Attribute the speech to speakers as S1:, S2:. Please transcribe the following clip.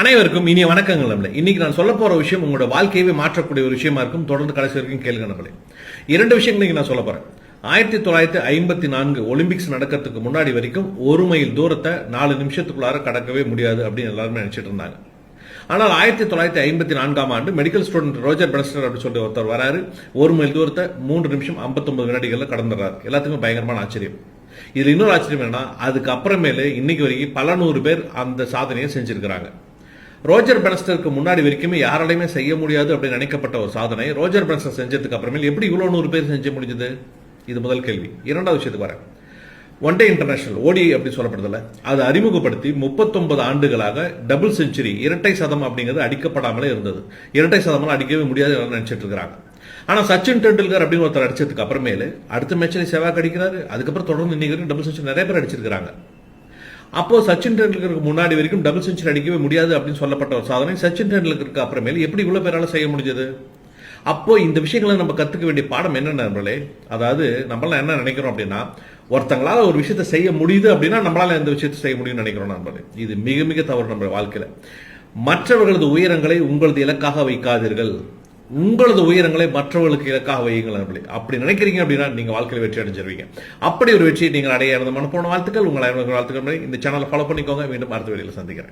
S1: அனைவருக்கும் இனிய வணக்கங்கள் நம்மளே இன்னைக்கு நான் சொல்ல போற விஷயம் உங்களோட வாழ்க்கையவே மாற்றக்கூடிய ஒரு விஷயமா இருக்கும். தொடர்ந்து கடைசி வரைக்கும் கேளுங்க நம்மளே இரண்டு விஷயங்கள் இன்னைக்கு நான் சொல்ல போறேன். ஆயிரத்தி தொள்ளாயிரத்தி ஐம்பத்தி நான்கு ஒலிம்பிக்ஸ் நடக்கிறதுக்கு முன்னாடி வரைக்கும் ஒரு மைல் தூரத்தை நாலு நிமிஷத்துக்குள்ளார கடக்கவே முடியாது அப்படின்னு எல்லாருமே நினைச்சிட்டு இருந்தாங்க. ஆனால் ஆயிரத்தி தொள்ளாயிரத்தி ஐம்பத்தி நான்காம் ஆண்டு மெடிக்கல் ஸ்டூடெண்ட் ரோஜர் பிரஸ்டர் அப்படின்னு சொல்லிட்டு ஒருத்தர் வராரு. ஒரு மைல் தூரத்தை மூன்று நிமிஷம் ஐம்பத்தொன்பது வினாடிகளில் கடந்துடுறாரு. எல்லாத்துக்கும் பயங்கரமான ஆச்சரியம். இதுல இன்னொரு ஆச்சரியம் என்னன்னா அதுக்கப்புறமேலு இன்னைக்கு வரைக்கும் பல நூறு பேர் அந்த சாதனையை செஞ்சிருக்கிறாங்க. ரோஜர் பெனஸ்டருக்கு முன்னாடி வரைக்குமே யாராலையுமே செய்ய முடியாது அப்படின்னு நினைக்கப்பட்ட ஒரு சாதனை ரோஜர் பெனஸ்டர் செஞ்சதுக்கு அப்புறமேல் எப்படி இவ்வளோ நூறு பேர் செஞ்ச முடிஞ்சது? இது முதல் கேள்வி. இரண்டாவது விஷயத்துக்கு வரேன். ஒன் டே இன்டர்நேஷனல் ஓடி அப்படி சொல்லப்படுதில்ல. அதை அறிமுகப்படுத்தி முப்பத்தொன்பது ஆண்டுகளாக டபுள் செஞ்சுரி இரட்டை சதம் அப்படிங்கிறது அடிக்கப்படாமலே இருந்தது. இரட்டை சதமெல்லாம் அடிக்கவே முடியாது நினைச்சிட்டு இருக்காங்க ஆனால் சச்சின் டெண்டுல்கர் அப்படின்னு ஒருத்தர் அடிச்சதுக்கு அப்புறமேலு அடுத்த மேட்ச்ல செவாக் அடிக்கிறாரு. அதுக்கப்புறம் தொடர்ந்து இன்னைக்கு டபுள் செஞ்சுரி நிறைய பேர் அடிச்சிருக்காங்க அப்போ சச்சின் டெண்டுல்கருக்கு முன்னாடி வரைக்கும் டபுள் செஞ்சுரி அடிக்கவே முடியாது அப்படின்னு சொல்லப்பட்ட ஒரு சாதனை. சச்சின் டெண்டுல்கருக்கு அப்புறமேல எப்படி இவ்வளவு பேரால செய்ய முடிஞ்சது? அப்போ இந்த விஷயங்களை நம்ம கத்துக்க வேண்டிய பாடம் என்ன நண்பர்களே? அதாவது நம்மளாம் என்ன நினைக்கிறோம் அப்படின்னா ஒருத்தங்களால ஒரு விஷயத்தை செய்ய முடியுது அப்படின்னா நம்மளால எந்த விஷயத்தை செய்ய முடியும்னு நினைக்கிறோம் நண்பர்களே. இது மிக மிக தவறு நம்ம வாழ்க்கையில. மற்றவர்களது உயரங்களை உங்களது இலக்காக வைக்காதீர்கள். உங்களது உயரங்களை மற்றவர்களுக்கு இலக்காக வையுங்கள் நண்பர்களே அப்படி நினைக்கிறீங்க அப்படின்னா நீங்க வாழ்க்கையில் வெற்றி அடைஞ்சிருவீங்க. அப்படி ஒரு வெற்றியை நீங்கள் அடைய மனப்போன வாழ்த்துக்கள் உங்களை வாழ்த்துக்கள். இந்த சேனலை ஃபாலோ பண்ணிக்கோங்க. மீண்டும் அடுத்த வீடியோவில் சந்திக்கிறேன்.